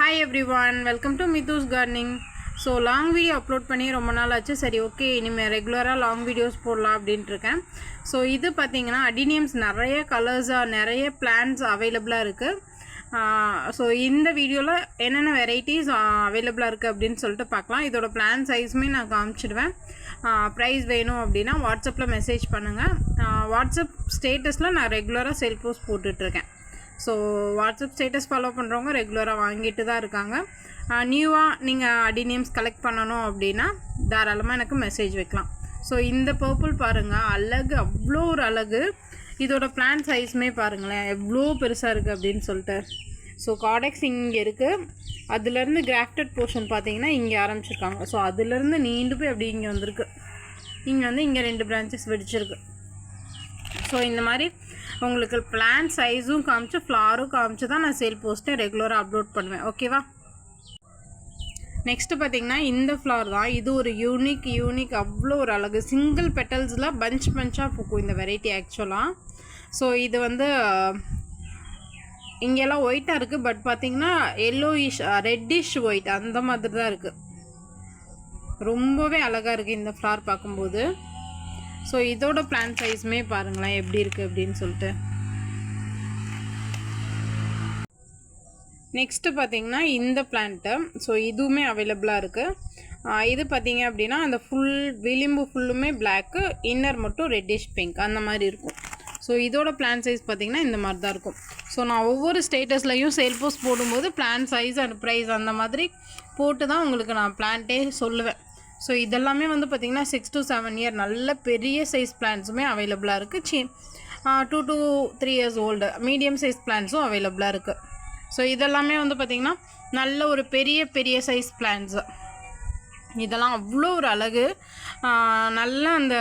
Hi everyone welcome to Mithu's gardening so long video upload பண்ணி ரொம்ப நாள் ஆச்சு. சரி ஓகே இனிமேல் ரெகுலராக லாங் வீடியோஸ் போடலாம் அப்படின்ட்டு இருக்கேன். ஸோ இது பார்த்திங்கன்னா அடினியம்ஸ் நிறைய கலர்ஸாக நிறைய பிளான்ஸ் அவைலபிளாக இருக்குது ஸோ இந்த வீடியோவில் என்னென்ன வெரைட்டிஸ் அவைலபிளாக இருக்குது அப்படின்னு சொல்லிட்டு பார்க்கலாம். இதோட பிளான் சைஸுமே நான் காமிச்சிடுவேன். ப்ரைஸ் வேணும் அப்படின்னா வாட்ஸ்அப்பில் மெசேஜ் பண்ணுங்கள் வாட்ஸ்அப் ஸ்டேட்டஸில் நான் ரெகுலராக செல் போஸ்ட் போட்டுட்ருக்கேன் ஸோ வாட்ஸ்அப் ஸ்டேட்டஸ் ஃபாலோ பண்ணுறவங்க ரெகுலராக வாங்கிட்டு தான் இருக்காங்க. நியூவாக நீங்கள் அடி நேம்ஸ் கலெக்ட் பண்ணணும் அப்படின்னா தாராளமாக எனக்கு மெசேஜ் வைக்கலாம். ஸோ இந்த பர்பிள் பாருங்கள் அழகு அவ்வளோ ஒரு அழகு. இதோட பிளான் சைஸுமே பாருங்களேன். எவ்வளோ பெருசாக இருக்குது அப்படின்னு சொல்லிட்டு. ஸோ காடெக்ஸ் இங்கே இருக்குது அதுலேருந்து கிராஃப்டட் போர்ஷன் பார்த்தீங்கன்னா இங்கே ஆரம்பிச்சிருக்காங்க. ஸோ அதுலேருந்து நீண்டு போய் அப்படி இங்கே வந்திருக்கு. இங்கே வந்து இங்கே ரெண்டு பிரான்ச்சஸ் வெடிச்சிருக்கு. ஸோ இந்த மாதிரி உங்களுக்கு பிளான் சைஸும் காமிச்சு ஃப்ளாரும் காமிச்சு தான் நான் சேல் போஸ்ட்டை ரெகுலராக அப்லோட் பண்ணுவேன். ஓகேவா நெக்ஸ்ட்டு பார்த்தீங்கன்னா இந்த ஃப்ளவர் தான். இது ஒரு யூனிக் யூனிக் அவ்வளோ ஒரு அழகு. சிங்கிள் பெட்டல்ஸில் பஞ்ச் பஞ்சாக பூக்கும் இந்த வெரைட்டி ஆக்சுவலாக ஸோ இது வந்து இங்கெல்லாம் ஒயிட்டாக இருக்குது பட் பார்த்தீங்கன்னா எல்லோயிஷ் ரெட்டிஷ் ஒயிட் அந்த மாதிரி தான் இருக்குது ரொம்பவே அழகாக இருக்குது இந்த ஃப்ளார் பார்க்கும்போது. ஸோ இதோட பிளான் சைஸுமே பாருங்களேன் எப்படி இருக்குது அப்படின்னு சொல்லிட்டு. நெக்ஸ்ட்டு பார்த்தீங்கன்னா இந்த பிளான்ட்டு ஸோ இதுவுமே அவைலபிளாக இருக்குது இது பார்த்திங்க அப்படின்னா அந்த ஃபுல் விளிம்பு ஃபுல்லுமே பிளாக்கு இன்னர் மட்டும் ரெட்டிஷ் பிங்க் அந்த மாதிரி இருக்கும். ஸோ இதோட பிளான் சைஸ் பார்த்தீங்கன்னா இந்த மாதிரி தான் இருக்கும். ஸோ நான் ஒவ்வொரு ஸ்டேட்டஸ்லையும் சேல் போஸ்ட் போடும்போது பிளான் சைஸ் அண்ட் ப்ரைஸ் அந்த மாதிரி போட்டு தான் உங்களுக்கு நான் பிளான்ட்டே சொல்லுவேன். ஸோ இதெல்லாமே வந்து பார்த்திங்கன்னா சிக்ஸ் டு செவன் இயர் நல்ல பெரிய சைஸ் பிளான்ஸுமே அவைலபிளாக இருக்குது C two to three years old medium size பிளான்ஸும் அவைலபிளாக இருக்குது ஸோ இதெல்லாமே வந்து பார்த்திங்கன்னா நல்ல ஒரு பெரிய பெரிய சைஸ் பிளான்ஸு இதெல்லாம் அவ்வளோ ஒரு அழகு. நல்ல அந்த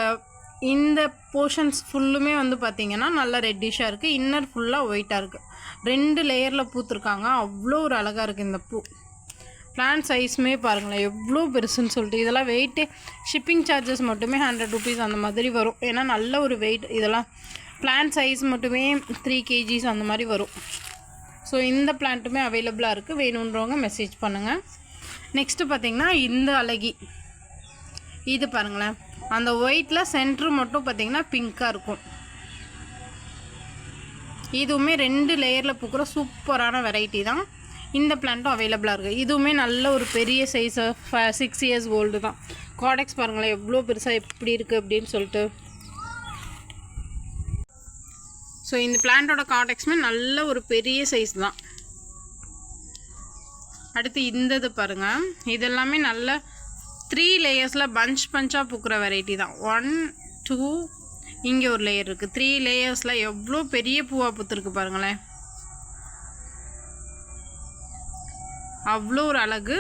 இந்த போர்ஷன்ஸ் ஃபுல்லுமே வந்து பார்த்திங்கன்னா நல்லா ரெட்டிஷாக இருக்குது இன்னர் ஃபுல்லாக ஒயிட்டாக இருக்குது ரெண்டு லேயரில் பூத்துருக்காங்க. அவ்வளோ ஒரு அழகாக இருக்குது இந்த பூ. பிளான் சைஸுமே பாருங்களேன். எவ்வளோ பெருசுன்னு சொல்லிட்டு. இதெல்லாம் வெயிட்டே ஷிப்பிங் சார்ஜஸ் மட்டுமே ஹண்ட்ரட் ருபீஸ் அந்த மாதிரி வரும். ஏன்னா நல்ல ஒரு வெயிட் இதெல்லாம். பிளான் சைஸ் மட்டுமே த்ரீ கேஜிஸ் அந்த மாதிரி வரும். ஸோ இந்த பிளான்ட்டுமே அவைலபிளாக இருக்குது வேணுன்றவங்க மெசேஜ் பண்ணுங்கள் நெக்ஸ்ட்டு பார்த்திங்கன்னா இந்த அழகி. இது பாருங்களேன். அந்த ஒயிட்டில் சென்ட்ரு மட்டும் பார்த்திங்கன்னா பிங்க்காக இருக்கும். இதுவுமே ரெண்டு லேயரில் பூக்கிற சூப்பரான வெரைட்டி தான். இந்த பிளான்ட்டும் அவைலபிளாக இருக்குது இதுவுமே நல்ல ஒரு பெரிய சைஸு சிக்ஸ் இயர்ஸ் ஓல்டு தான். காடெக்ஸ் பாருங்களேன் எவ்வளோ பெருசாக எப்படி இருக்குது அப்படின்னு சொல்லிட்டு. ஸோ இந்த பிளான்ட்டோட காடெக்ஸுமே நல்ல ஒரு பெரிய சைஸ் தான். அடுத்து இந்த இது பாருங்கள் இதெல்லாமே நல்ல த்ரீ லேயர்ஸில் பஞ்ச் பஞ்சாக பூக்கிற வெரைட்டி தான். ஒன் டூ இங்கே ஒரு லேயர் இருக்குது த்ரீ லேயர்ஸில் எவ்வளோ பெரிய பூவாக பூத்துருக்கு பாருங்களேன். அவ்வளோ ஒரு அழகு.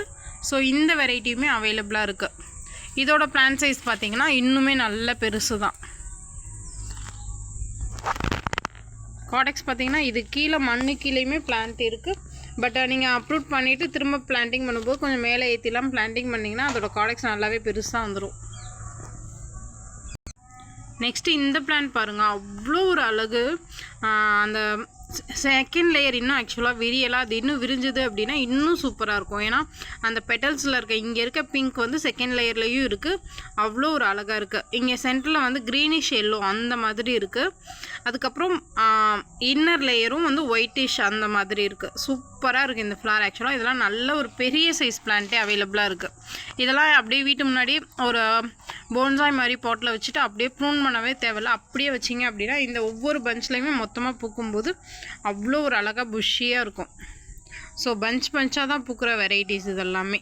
ஸோ இந்த வெரைட்டியுமே அவைலபிளாக இருக்குது இதோட பிளான் சைஸ் பார்த்திங்கன்னா இன்னுமே நல்ல பெருசு தான் காடெக்ஸ் பார்த்திங்கன்னா இது கீழே மண்ணு கீழேயுமே பிளான்ட் இருக்குது பட் நீங்கள் அப்ரூட் பண்ணிவிட்டு திரும்ப பிளான்டிங் பண்ணும்போது கொஞ்சம் மேலே ஏற்றிலாம் பிளான்டிங் பண்ணிங்கன்னா அதோட காடெக்ஸ் நல்லாவே பெருசாக வந்துடும் நெக்ஸ்ட்டு இந்த பிளான் பாருங்கள் அவ்வளோ ஒரு அழகு. அந்த செகண்ட் லேயர் இன்னும் ஆக்சுவலாக விரியலாம் அது இன்னும் விரிஞ்சுது அப்படின்னா இன்னும் சூப்பராக இருக்கும். ஏன்னா அந்த பெட்டல்ஸில் இருக்க இங்கே இருக்க பிங்க் வந்து செகண்ட் லேயர்லேயும் இருக்குது அவ்வளோ ஒரு அழகாக இருக்குது இங்கே சென்டரில் வந்து க்ரீனிஷ் எல்லோ அந்த மாதிரி இருக்குது அதுக்கப்புறம் இன்னர் லேயரும் வந்து ஒயிட்டிஷ் அந்த மாதிரி இருக்குது சூப்பராக இருக்குது இந்த ஃப்ளார் ஆக்சுவலாக இதெல்லாம் நல்ல ஒரு பெரிய சைஸ் பிளான்ட்டே அவைலபிளாக இருக்குது இதெல்லாம் அப்படியே வீட்டு முன்னாடி ஒரு போன்சாய் மாதிரி பாட்டில் வச்சுட்டு அப்படியே ப்ரூன் பண்ணவே தேவையில்ல. அப்படியே வச்சிங்க அப்படின்னா இந்த ஒவ்வொரு பஞ்ச்லேயுமே மொத்தமாக பூக்கும்போது அவ்வளோ ஒரு அழகாக புஷ்ஷியாக இருக்கும். ஸோ பஞ்ச் பஞ்சாக தான் பூக்கிற வெரைட்டிஸ் இதெல்லாமே.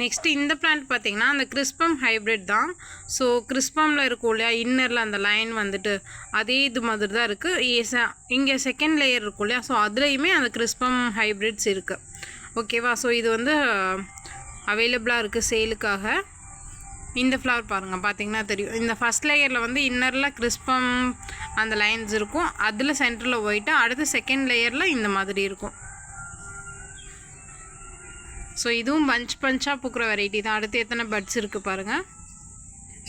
நெக்ஸ்ட்டு இந்த பிளான்ட் பார்த்திங்கன்னா அந்த கிறிஸ்பம் ஹைப்ரிட் தான். ஸோ கிறிஸ்பமில் இருக்கும் இல்லையா இன்னரில் அந்த லைன் வந்துட்டு அதே இது மாதிரி தான் இருக்குது இங்கே செகண்ட் லேயர் இருக்கும் இல்லையா ஸோ அதுலேயுமே அந்த கிறிஸ்பம் ஹைப்ரிட்ஸ் இருக்குது ஓகேவா ஸோ இது வந்து அவைலபிளாக இருக்குது சேலுக்காக இந்த ஃப்ளவர் பாருங்கள் பார்த்தீங்கன்னா தெரியும். இந்த ஃபஸ்ட் லேயரில் வந்து இன்னரில் கிறிஸ்பம் அந்த லைன்ஸ் இருக்கும். அதில் சென்டரில் போயிட்டு அடுத்து செகண்ட் லேயரில் இந்த மாதிரி இருக்கும். ஸோ இதுவும் பஞ்ச் பஞ்சாக பூக்கிற வெரைட்டி தான். அடுத்து எத்தனை பட்ஸ் இருக்குது பாருங்கள்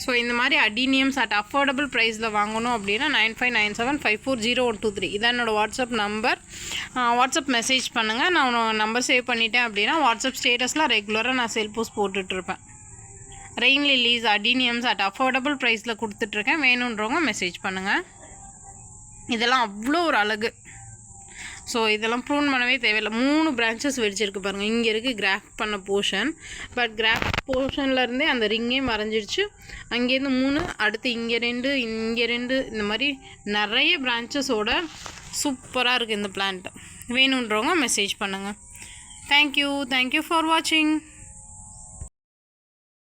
ஸோ இந்த மாதிரி அடினியம்ஸ் அட் அஃபோர்டபுள் ப்ரைஸில் வாங்கணும் அப்படின்னா nine five nine seven five four zero one two three இதான் என்னோடய வாட்ஸ்அப் நம்பர் வாட்ஸ்அப் மெசேஜ் பண்ணுங்கள் நான் நம்பர் சேவ் பண்ணிட்டேன் அப்படின்னா வாட்ஸ்அப் ஸ்டேட்டஸ்லாம் ரெகுலராக நான் செல் post போட்டுட்ருப்பேன் rain lilies adeniums at affordable ப்ரைஸில் கொடுத்துட்ருக்கேன் வேணுன்றவங்க மெசேஜ் பண்ணுங்கள் இதெல்லாம் அவ்வளோ ஒரு அழகு. ஸோ இதெல்லாம் ப்ரூன் பண்ணவே தேவையில்லை. மூணு பிரான்ச்சஸ் வெடிச்சிருக்கு பாருங்கள் இங்கே இருக்குது கிராஃப்ட் பண்ண போர்ஷன் பட் கிராஃப்ட் போர்ஷன்லேருந்தே அந்த ரிங்கே மறைஞ்சிருச்சு. அங்கேருந்து மூணு அடுத்து இங்கே ரெண்டு இங்கே ரெண்டு இந்த மாதிரி நிறைய பிரான்ச்சஸோட சூப்பராக இருக்குது இந்த பிளான்ட் வேணுன்றவங்க மெசேஜ் பண்ணுங்கள் தேங்க்யூ தேங்க்யூ ஃபார் வாட்சிங்